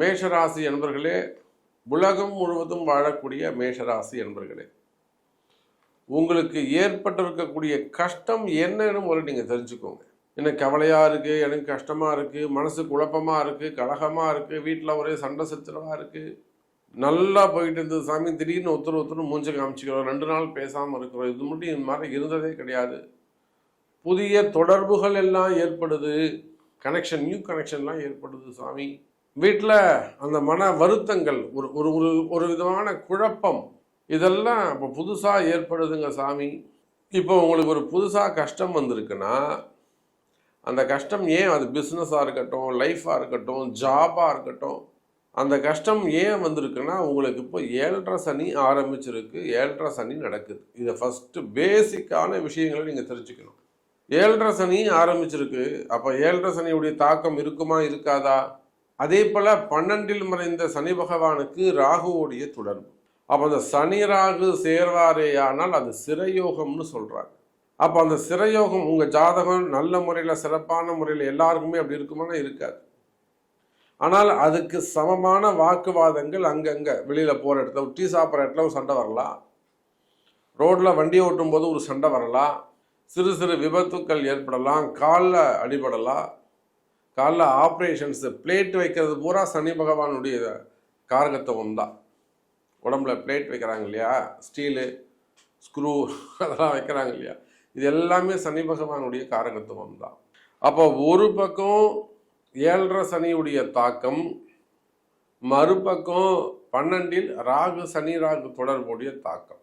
மேஷராசி என்பர்களே உலகம் முழுவதும் வாழக்கூடிய மேஷராசி என்பர்களே உங்களுக்கு ஏற்பட்டிருக்கக்கூடிய கஷ்டம் என்னன்னு முதல்ல நீங்கள் தெரிஞ்சுக்கோங்க. எனக்கு கவலையாக இருக்குது எனக்கு கஷ்டமாக இருக்குது மனசு குழப்பமாக இருக்குது கலகமாக இருக்குது வீட்டில் ஒரே சண்டை சச்சரவாக இருக்குது நல்லா போயிட்டு இருந்தது சாமி திடீர்னு ஒருத்தர் ஒருத்தர் மூஞ்ச காமிச்சிக்கிறோம் ரெண்டு நாள் பேசாமல் இருக்கிறோம். இது மட்டும் இந்த மாதிரி இருந்ததே கிடையாது. புதிய தொடர்புகள் எல்லாம் ஏற்படுது. கனெக்ஷன் நியூ கனெக்ஷன்லாம் ஏற்படுது சாமி. வீட்டில் அந்த மன வருத்தங்கள் ஒரு ஒரு ஒரு ஒரு விதமான குழப்பம் இதெல்லாம் இப்போ புதுசாக ஏற்படுதுங்க சாமி. இப்போ உங்களுக்கு ஒரு புதுசாக கஷ்டம் வந்திருக்குன்னா அந்த கஷ்டம் ஏன் அது பிஸ்னஸாக இருக்கட்டும் லைஃபாக இருக்கட்டும் ஜாபாக இருக்கட்டும் அந்த கஷ்டம் ஏன் வந்திருக்குன்னா உங்களுக்கு இப்போ ஏழரை சனி ஆரம்பிச்சிருக்கு ஏழரை சனி நடக்குது. இதை ஃபஸ்ட்டு பேசிக்கான விஷயங்களை நீங்கள் தெரிஞ்சுக்கணும். ஏழரை சனி ஆரம்பிச்சிருக்கு அப்போ ஏழரை சனியுடைய தாக்கம் இருக்குமா இருக்காதா? அதே போல் பன்னெண்டில் மறைந்த சனி பகவானுக்கு ராகுவோடைய தொடர்பு. அப்போ அந்த சனி ராகு சேர்வாரேயானால் அது சிரயோகம்னு சொல்கிறாங்க அப்போ அந்த சிரயோகம் உங்கள் ஜாதகம் நல்ல முறையில் சிறப்பான முறையில் எல்லாருக்குமே அப்படி இருக்குமானா இருக்காது. ஆனால் அதுக்கு சமமான வாக்குவாதங்கள் அங்கங்கே வெளியில் போகிற இடத்துல ஒரு டீ சாப்பிட்ற இடத்துல ஒரு சண்டை வரலாம் ரோட்டில் வண்டி ஓட்டும் போது ஒரு சண்டை வரலாம் சிறு சிறு விபத்துக்கள் ஏற்படலாம் காலில் அடிபடலாம் காலில் ஆப்ரேஷன்ஸு பிளேட் வைக்கிறது பூரா சனி பகவானுடைய காரகத்துவம் தான் உடம்புல பிளேட் வைக்கிறாங்க இல்லையா? ஸ்டீலு ஸ்க்ரூ அதெல்லாம் வைக்கிறாங்க இல்லையா? இது எல்லாமே சனி பகவானுடைய காரகத்துவம் தான் அப்போ ஒரு பக்கம் ஏழரை சனியுடைய தாக்கம் மறுபக்கம் பன்னெண்டில் ராகு சனி ராகு தொடர்புடைய தாக்கம்.